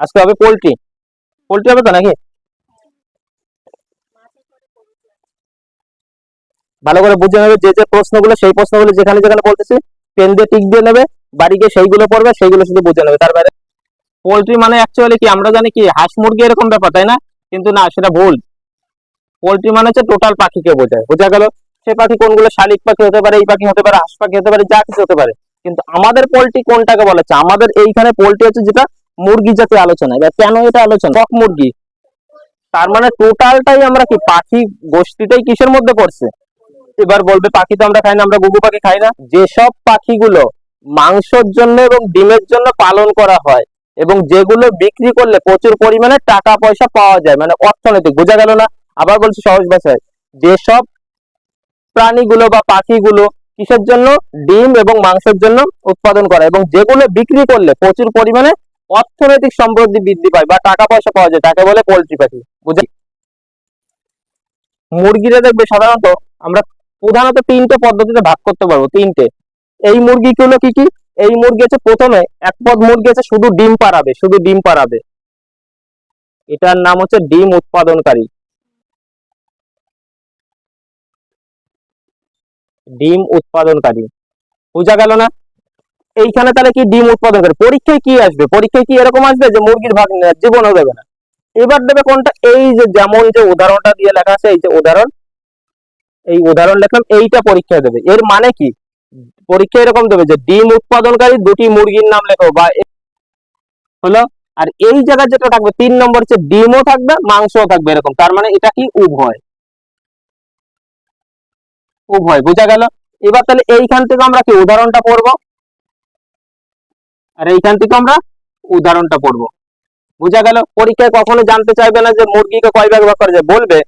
আজকে হবে poultry. Poultry হবে তো নাকি? ভালো করে বুঝে নেবে যে যে প্রশ্নগুলো, সেই প্রশ্নগুলো যেখানে যেখানে বলতেছি, পেন দিয়ে টিক দিয়ে নেবে, বাড়ি গিয়ে সেইগুলো পড়বে, সেইগুলো শুধু বুঝে নেবে। তার বাইরে পোলট্রি মানে অ্যাকচুয়ালি কি, আমরা জানি কি, হাঁস মুরগি এরকম ব্যাপার, তাই না? কিন্তু না, সেটা ভুল। পোলট্রি মানে হচ্ছে টোটাল পাখিকে বোঝায়। বোঝা গেল, সে পাখি কোনগুলো শালিক পাখি হতে পারে, এই পাখি হতে পারে, হাঁস পাখি হতে পারে, যা কিছু হতে পারে। কিন্তু আমাদের পোলট্রি কোনটাকে বলা? হচ্ছে আমাদের এইখানে পোলট্রি হচ্ছে যেটা মুরগি জাতীয় আলোচনা। এবার কেন এটা আলোচনা? কক মুরগি। তার মানে টোটালটাই আমরা কি পাখি গোষ্ঠীটাই কিসের মধ্যে পড়ছে? এবার বলবে, পাখি তো আমরা খাই না, আমরা গুগু পাখি খাই না। যেসব পাখিগুলো মাংসের জন্য এবং ডিমের জন্য পালন করা হয় এবং যেগুলো বিক্রি করলে প্রচুর পরিমাণে টাকা পয়সা পাওয়া যায় মানে অর্থনৈতিক, বোঝা গেল না? আবার বলছি সহজ ভাষায়, যেসব প্রাণীগুলো বা পাখিগুলো কিসের জন্য? ডিম এবং মাংসের জন্য উৎপাদন করা এবং যেগুলো বিক্রি করলে প্রচুর পরিমাণে অর্থনৈতিক সমৃদ্ধি বৃদ্ধি পায় বা টাকা পয়সা পাওয়া যায়, তাকে বলে পোল্ট্রি পাখি। বুঝে মুরগিরা দেখবে সাধারণত আমরা প্রধানত তিনটে পদ্ধতিতে ভাগ করতে পারব, তিনটে। এই মুরগিগুলো কি কি? এই মুরগি হচ্ছে প্রথমে এক পদ মুরগি আছে শুধু ডিম পাড়াবে, শুধু ডিম পাড়াবে। এটার নাম হচ্ছে ডিম উৎপাদনকারী। ডিম উৎপাদনকারী। বোঝা গেল না? এইখানে তাহলে কি ডিম উৎপাদন করে? পরীক্ষায় কি আসবে? পরীক্ষায় কি এরকম আসবে যে মুরগির ভাগ জীবনও দেবে না? এবার দেবে কোনটা? এই যে যেমন যে উদাহরণটা দিয়ে লেখা আছে, এই যে উদাহরণ, এই উদাহরণ লিখলাম, এইটা পরীক্ষায় দেবে। এর মানে কি? পরীক্ষা এরকম দেবে যে ডিম উৎপাদনকারী দুটি মুরগির নাম লেখো, বা হলো, আর এই জায়গায় যেটা থাকবে, তিন নম্বর হচ্ছে ডিমও থাকবে, মাংসও থাকবে এরকম। তার মানে এটা কি উভয়? উভয়, বোঝা গেল? এবার তাহলে এইখান থেকে আমরা কি উদাহরণটা পড়ব? আর এইখান থেকে আমরা উদাহরণটা পড়ব। বোঝা গেল? পরীক্ষায় কখনো জানতে চাইবে না যে মুরগিকে কয় ভাগ ভাগ করা যায় বলবে,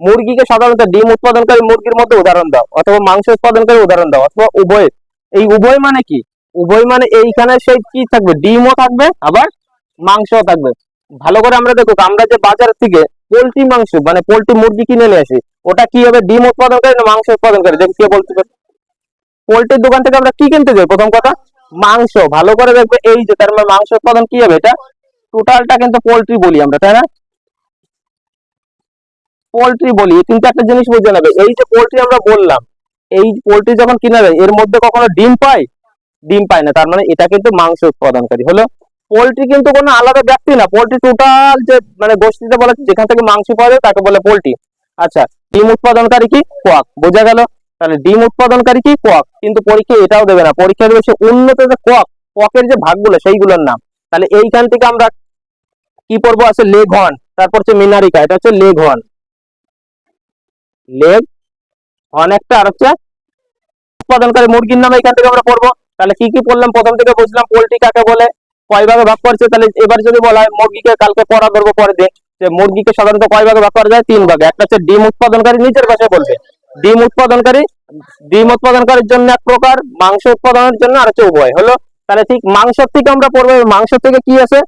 মুরগিকে সাধারণত ডিম উৎপাদনকারী মুরগির মধ্যে উদাহরণ দাও, অথবা মাংস উৎপাদনকারী উদাহরণ দাও, অথবা উভয়। এই উভয় মানে কি? উভয় মানে এইখানে সেই কি থাকবে? ডিমও থাকবে, আবার মাংসও থাকবে। ভালো করে আমরা দেখো, আমরা যে বাজার থেকে পোলট্রি মাংস মানে পোলট্রি মুরগি কিনে নিয়ে আসি, ওটা কি হবে? ডিম উৎপাদনকারী না মাংস উৎপাদনকারী? দেখি কে বলতে পারে পোলট্রির দোকান থেকে আমরা কি কিনতে যাই? প্রথম কথা মাংস, ভালো করে দেখবে এই যে তার মানে মাংস উৎপাদন কি হবে এটা? টোটালটা কিন্তু পোলট্রি বলি আমরা, তাই না? পোলট্রি বলি কিন্তু একটা জিনিস বুঝে নেবে। এই যে পোলট্রি আমরা বললাম, এই পোলট্রি যখন কিনা যায় এর মধ্যে কখনো ডিম পায়? ডিম পায় না, তার মানে এটা কিন্তু মাংস উৎপাদনকারী। হলো পোলট্রি কিন্তু কোনো আলাদা ব্যক্তি না। পোলট্রি টোটাল যে মানে গোষ্ঠীতে বলে, যেখান থেকে মাংস পাওয়া যায়, তাকে বলে পোলট্রি আচ্ছা ডিম উৎপাদনকারী কি? কোয়াক বোঝা গেল? তাহলে ডিম উৎপাদনকারী কি? কোয়াক কিন্তু পরীক্ষা এটাও দেবে না। পরীক্ষা দেবে সে উন্নত যে কোয়াক কোয়াকের যে ভাগগুলো, সেইগুলোর নাম। তাহলে এইখান থেকে আমরা কি পড়ব? আছে লেগ হর্ন তারপর হচ্ছে মিনারিকা, এটা হচ্ছে লেগ হর্ন লেগ হর্ন একটা আর হচ্ছে উৎপাদনকারী মুরগির নাম এখান থেকে আমরা পড়ব। তাহলে কি কি পড়লাম? প্রথম থেকে বুঝলাম পোল্ট্রি কাকে বলে, কয় ভাগে ভাগ করছে। তাহলে এবার যদি বলা হয় মুরগিকে কালকে পড়া ধরবো পরে দিন যে মুরগিকে সাধারণত কয় ভাগে ভাগ করা যায়? তিন ভাগে। একটা হচ্ছে ডিম উৎপাদনকারী নিজের ভাষায় বলবে। ডিম উৎপাদনকারী, ডিম উৎপাদনকারীর জন্য এক প্রকার, মাংস উৎপাদনের জন্য আর হচ্ছে উভয়। হলো, তাহলে ঠিক মাংসের থেকে আমরা পড়ব মাংস থেকে কি আছে?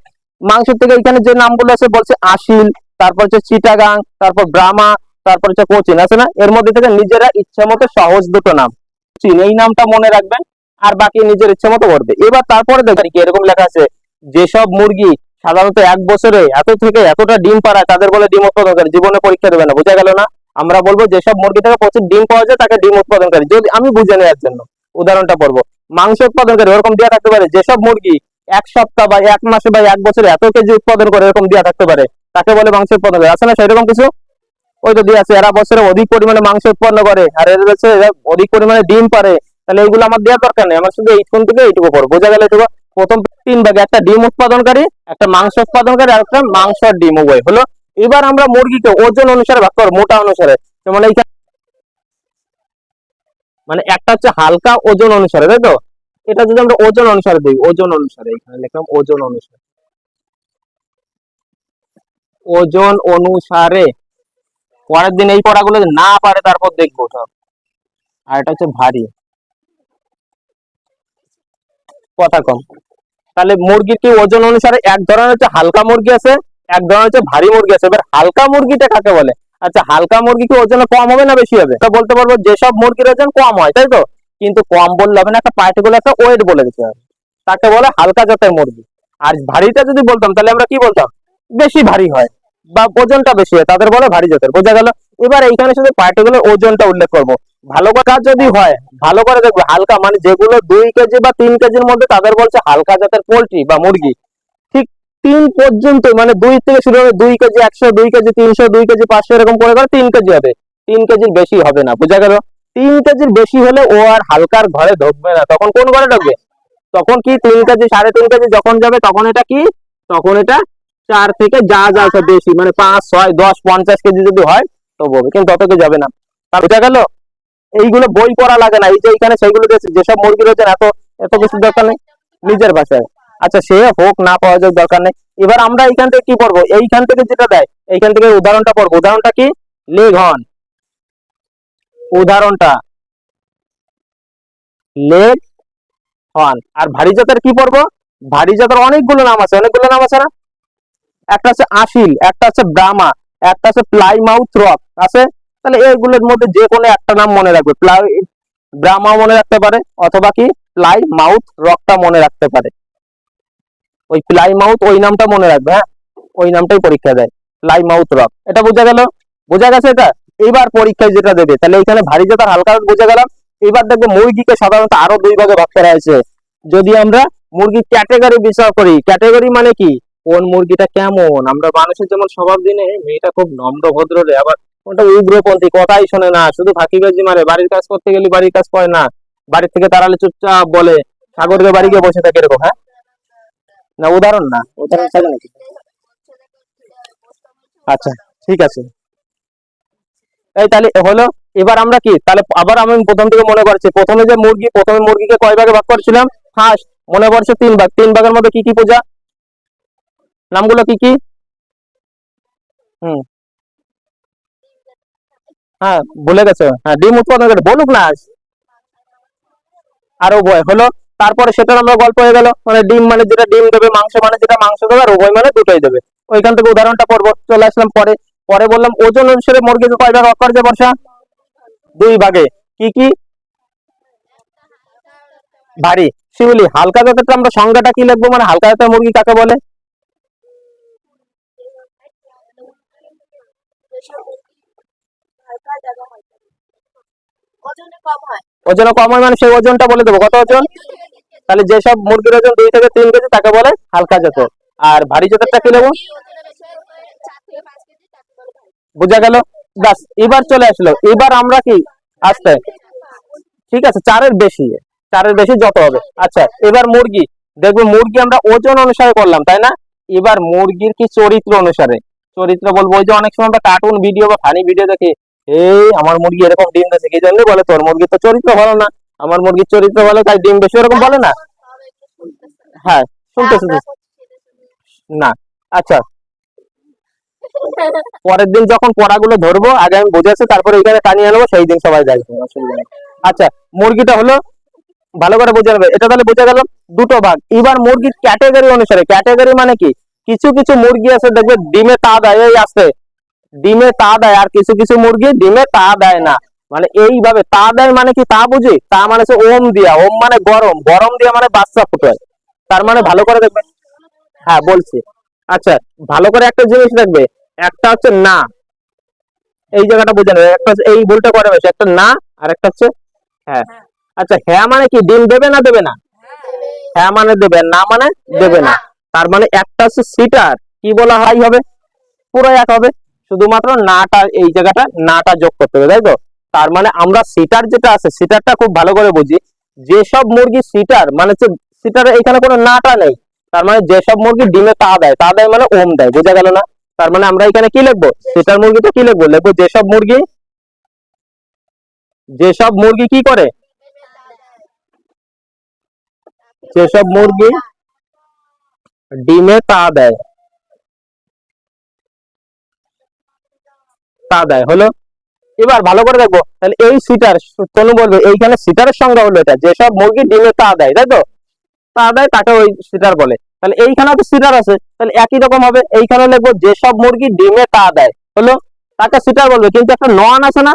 মাংস থেকে এখানে যে নামগুলো আছে, বলছে আশিল, তারপর হচ্ছে চিটাগাং, তারপর ব্রাহ্মা তারপর হচ্ছে কোচিন, আছে না? এর মধ্যে থেকে নিজেরা ইচ্ছা মতো সহজ দুটো নাম। চীন এই নামটা মনে রাখবেন, আর বাকি নিজের ইচ্ছে মতো করবে। এবার তারপরে দেখেন কি এরকম লেখা আছে, যেসব মুরগি সাধারণত এক বছরে এত থেকে এতটা ডিম পাড়ায়, তাদের বলে ডিম উৎপাদনকারী, জীবনে পরীক্ষা দেবে না, বোঝা গেল না? আমরা বলব যেসব মুরগি থেকে প্রচুর ডিম পাওয়া যায়, তাকে ডিম উৎপাদনকারী। যদি আমি বুঝে নেওয়ার জন্য উদাহরণটা পড়ব। মাংস উৎপাদনকারী ওরকম দেওয়া থাকতে পারে যেসব মুরগি এক সপ্তাহ বা এক মাসে বা এক বছরে এত কেজি উৎপাদন করে এরকম দেওয়া থাকতে পারে, তাকে বলে মাংস উৎপাদন আছে না সেরকম কিছু? ওই তো দিয়ে আছে, এরা বছরে অধিক পরিমাণে মাংস উৎপন্ন করে, আর এর হচ্ছে অধিক পরিমাণে ডিম পারে। তাহলে এগুলো আমার দেওয়ার দরকার নেই, আমার শুধু এইটুকুন থেকে এইটুকু পড়ো বোঝা গেল এটুকু প্রথম তিন ভাগে একটা ডিম উৎপাদনকারী, একটা মাংস উৎপাদনকারী, আর একটা মাংস ডিম উভয়। হলো এবার আমরা মুরগিকে ওজন অনুসারে ভাগ করব, মোটা অনুসারে। এইখানে মানে একটা হচ্ছে হালকা ওজন অনুসারে, তাই তো? এটা যদি আমরা ওজন অনুসারে দিই, ওজন অনুসারে, এখানে লিখলাম ওজন অনুসারে। ওজন অনুসারে, পরের দিন এই পড়াগুলো না পারে, তারপর দেখব সব। আর এটা হচ্ছে ভারী। কথা কম। তাহলে মুরগির কি ওজন অনুসারে এক ধরনের হচ্ছে হালকা মুরগি আছে এক ধরনের হচ্ছে ভারী মুরগি আছে। এবার হালকা মুরগিটা কাকে বলে? আচ্ছা হালকা মুরগি কি ওজনে কম হবে না বেশি হবে? বলতে পারব যেসব মুরগির ওজন কম হয়, তাই তো? কিন্তু কম বললে হবে না, একটা পার্টিকুলার একটা ওয়েট বলে দিতে হবে। তাকে বলে হালকা জাতের মুরগি। আর ভারীটা যদি বলতাম, তাহলে আমরা কি বলতাম? বেশি ভারী হয় বা ওজনটা বেশি হয়, তাদের বলে ভারী জাতের। বোঝা গেল? এবার এইখানে শুধু পার্টিকুলার ওজনটা উল্লেখ করব। ভালো কাজ যদি হয়, ভালো করে দেখবে, হালকা মানে যেগুলো দুই কেজি বা তিন কেজির মধ্যে তাদের বলছে হালকা জাতের পোল্ট্রি বা মুরগি। তিন পর্যন্ত মানে দুই থেকে শুরু হবে দুই কেজি একশো, দুই কেজি তিনশো, দুই কেজি পাঁচশো, এরকম করে করে তিন কেজি হবে। তিন কেজির বেশি হবে না, বোঝা গেল? তিন কেজির বেশি হলে ও আর হালকার ঘরে ঢুকবে না। তখন কোন ঘরে ঢুকবে? তখন কি তিন কেজি, সাড়ে তিন কেজি যখন যাবে, তখন এটা কি? তখন এটা চার থেকে যা যা আছে বেশি মানে পাঁচ, ছয়, দশ, পঞ্চাশ কেজি যদি হয় তো বলবে কিন্তু তত কেজি যাবে না। বোঝা গেল? এইগুলো বই পড়া লাগে না। এই যে এখানে সেইগুলো যেসব মুরগি রয়েছে এত এত কিছু দরকার নেই। নিজের ভাষায় আচ্ছা সে হোক, না পাওয়া যাক, দরকার নেই। এবার আমরা এইখান থেকে কি পড়ব এইখান থেকে যেটা দেয়, এইখান থেকে উদাহরণটা পড়ব। উদাহরণটা কি? লেগ হন উদাহরণটা লেগ হন আর ভারী জাতের কি পড়ব? ভারী জাতের অনেকগুলো নাম আছে। অনেকগুলো নাম আছে না? একটা আছে আশিল, একটা আছে ব্রাহ্মা, একটা আছে প্লাই মাউথ রক আছে? তাহলে এইগুলোর মধ্যে যে কোনো একটা নাম মনে রাখবে। প্লাই ব্রাহ্মা মনে রাখতে পারে, অথবা কি? প্লাই মাউথ রকটা মনে রাখতে পারে। ওই প্লাই মাউথ ওই নামটা মনে রাখবে হ্যাঁ? ওই নামটাই পরীক্ষা দেয় প্লাই মাউথ রক এটা বোঝা গেল? বোঝা গেছে এটা? এবার পরীক্ষায় যেটা দেবে, তাহলে এখানে ভারী জাতার হালকা বোঝা গেলাম এবার দেখবে মুরগিকে সাধারণত আরও দুই ভাগে ভাগ করা হয়েছে। যদি আমরা মুরগি ক্যাটেগরি বিচার করি ক্যাটেগরি মানে কি? কোন মুরগিটা কেমন? আমরা মানুষের যেমন স্বভাব দিনে, মেয়েটা খুব নম্র, ভদ্র রে, আবার ওটা উগ্রপন্থী, কথাই শোনে না, শুধু ফাঁকিবাজি মারে, বাড়ির কাজ করতে গেলে বাড়ির কাজ করে না। বাড়ির থেকে তাড়ালে চুপচাপ বলে সাগরকে বাড়ি গিয়ে বসে থাকে এরকম হ্যাঁ? না, উদাহরণ না, উদাহরণ থাকে নাকি? আচ্ছা ঠিক আছে। এই তাহলে হলো, এবার আমরা কি? তাহলে আবার আমি প্রথম থেকে মনে করছি। প্রথমে যে মুরগি, প্রথমে মুরগিকে কয় ভাগে ভাগ করেছিলাম? ফার্স্ট মনে পড়ছে তিন ভাগ। তিন ভাগের মধ্যে কি কি পূজা? নামগুলো কি কি? হুম। হ্যাঁ ভুলে গেছে। হ্যাঁ ডিম উৎপাদন বলুক না আর হলো তারপরে সেটার আমরা গল্প হয়ে গেল। মানে ডিম মানে যেটা ডিম দেবে, মাংস মানে যেটা মাংস দেবে আর উভয় মানে দুটোই দেবে। ওইখান থেকে উদাহরণটা পড়ব, চলে আসলাম পরে। পরে বললাম ওজন অনুসারে মুরগিকে কয় ভাগ করেছে বর্ষা? দুই ভাগে। কি কি? ভারী। শিউলি, হালকা জাতেরটা আমরা সংজ্ঞাটা কি লিখব? মানে হালকা জাতের মুরগি কাকে বলে? ওজন কম হয় মানে সেই ওজনটা বলে দেবো। কত ওজন? তাহলে যেসব মুরগির ওজন দুই থেকে তিন কেজি, তাকে বলে হালকা জাতের আর ভারী জাতেরটা কি নেব। বোঝা গেল? বাস এবার চলে আসলো। এবার আমরা কি? আস্তে। ঠিক আছে, চারের বেশি। চারের বেশি যত হবে। আচ্ছা এবার মুরগি। দেখব মুরগি আমরা ওজন অনুসারে করলাম, তাই না? এবার মুরগির কি চরিত্র অনুসারে? চরিত্র বলব, ওই যে অনেক সময় আমরা কার্টুন ভিডিও বা ফানি ভিডিও দেখি, এই, আমার মুরগি এরকম ডিম দিচ্ছে কি জন্য বলে, তোর মুরগি তো চরিত্র ভালো না। আমার মুরগির চরিত্র ভালো, তাই ডিম বেশি এরকম বলে না। হ্যাঁ শুনতে শুনতে। না আচ্ছা। পরের দিন যখন পড়াগুলো ধরবো, আগে আমি বুঝেছি তারপরে এখানে টানিয়ে নেব সেই দিন সবাই নেই আচ্ছা মুরগিটা হলো ভালো করে বুঝে নেবে। এটা তাহলে বুঝে গেল দুটো ভাগ। এবার মুরগির ক্যাটেগরি অনুসারে, ক্যাটেগরি মানে কি? কিছু কিছু মুরগি আছে, দেখবে ডিমে তা দেয়, এই আসতে ডিমে তা দেয়, আর কিছু কিছু মুরগি ডিমে তা দেয় না। মানে এইভাবে, তা দেয় মানে কি তা বুঝি? তা মানে হচ্ছে ওম দিয়া, ওম মানে গরম গরম দিয়া মানে বাচ্চা ফুটায় তার মানে ভালো করে দেখবে। হ্যাঁ বলছি। আচ্ছা ভালো করে একটা জিনিস দেখবে, একটা হচ্ছে না। এই জায়গাটা বুঝে নেবে একটা এই ভুলটা করে বেশি একটা না, আর একটা হচ্ছে হ্যাঁ। আচ্ছা হ্যাঁ মানে কি ডিম দেবে না দেবে না? হ্যাঁ মানে দেবে, না মানে দেবে না। তার মানে একটা হচ্ছে সিটার, কি বলা হয় হবে? পুরো এক হবে। শুধুমাত্র নাটা, এই জায়গাটা নাটা যোগ করতে হবে, তাই তো? তার মানে আমরা সিটার যেটা আছে সিটারটা খুব ভালো করে বুঝি। যেসব মুরগি সিটার মানে হচ্ছে সিটার এখানে কোনো নাটা নেই। তার মানে যেসব মুরগি ডিমে তা দেয় তা দেয় মানে ওম দেয়, বোঝা গেল না? তার মানে আমরা এখানে কি লিখব? সিটার মুরগিটা কি লিখব? লিখব যেসব মুরগি যেসব মুরগি কি করে? যেসব মুরগি ডিমে তা দেয়। তা দেয়, হলো এবার ভালো করে দেখব। তাহলে এই সিটার তনু বলবে, এইখানে সিটারের সংজ্ঞা হলো এটা, যেসব মুরগি ডিমে তা দেয়, তাই তো? তা দেয়, তাকে ওই সিটার বলে। তাহলে এইখানে তো সিটার আছে, তাহলে একই রকম হবে এইখানে লিখব, যেসব মুরগি ডিমে তা দেয়। হলো, তাকে সিটার বলবে, কিন্তু একটা নন আছে না?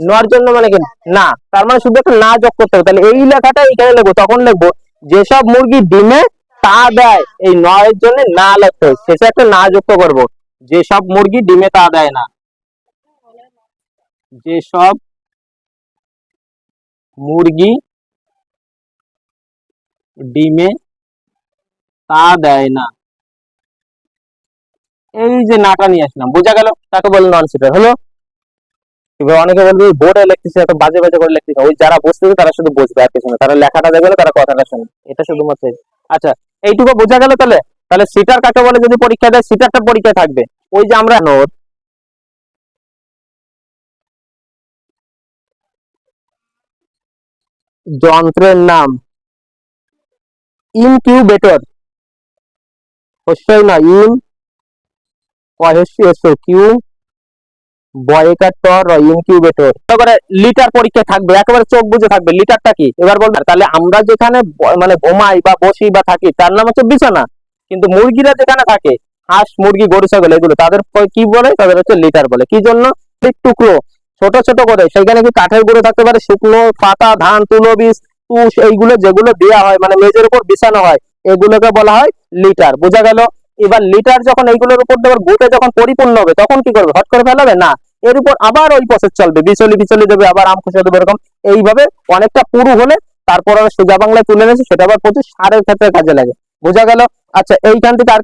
নর জন্য মানে কি? না, তার মানে শুধু একটা না যোগ করতে হবে। তাহলে এই লেখাটা এইখানে লিখব, তখন লিখব, যেসব মুরগি ডিমে তা দেয়, এই নয়ের জন্য না লিখতে হয়। শেষে একটা না যুক্ত করব, যেসব মুরগি ডিমে তা দেয় না। যেসব মুরগি ডিমে তা দেয় না। এই যে নাটা নিয়ে আসলাম, বোঝা গেল তাকে বলে নন সিটার হলো? এবার অনেকে বলবে বোর্ডে লিখতেছে এত বাজে বাজে করে লিখতেছে ওই যারা বুঝতেছে তারা শুধু বুঝবে আর কিছু না, তারা লেখাটা দেখবে তারা কথাটা শুনবে। এটা শুধুমাত্র আচ্ছা এইটুকু বোঝা গেল তাহলে? তাহলে সিটার কাকে বলে? যদি পরীক্ষা দেয় সিটারটা পরীক্ষায় থাকবে। ওই যে আমরা নোট যন্ত্রের নাম। ইনকিউবেটর। না, ইন একেবারে চোখ বুঝে থাকবে, লিটারটা কি? এবার বলবেন তাহলে আমরা যেখানে মানে বা বসি বা থাকি, তার নাম হচ্ছে বিছানা। কিন্তু মুরগিরা যেখানে থাকে, হাঁস, মুরগি, গরু, ছাগল, এগুলো, তাদের কি বলে? তাদের হচ্ছে লিটার বলে। কি জন্য? টুকরো ছোট ছোট করে। সেখানে কি কাঠের গুঁড়ো থাকতে পারে? শুকনো পাতা, ধান, তুলো, বীজ, তুষ, এইগুলো যেগুলো দেওয়া হয় মানে মেজের উপর বিছানো হয়, এগুলোকে বলা হয় লিটার। বোঝা গেল? এবার লিটার যখন এইগুলোর উপর দেওয়ার গুটে যখন পরিপূর্ণ হবে, তখন কি করবে? হট করে ফেলাবে? না। এর উপর আবার ওই প্রসেস চলবে। বিচলি বিচলি দেবে, আবার আম খসে দেবে, এরকম। এইভাবে অনেকটা পুরু হলে তারপর আবার সোজা বাংলায় তুলে এনেছে, সেটা আবার প্রচুর সারের ক্ষেত্রে কাজে লাগে। বোঝা গেল? আচ্ছা এইখান থেকে আর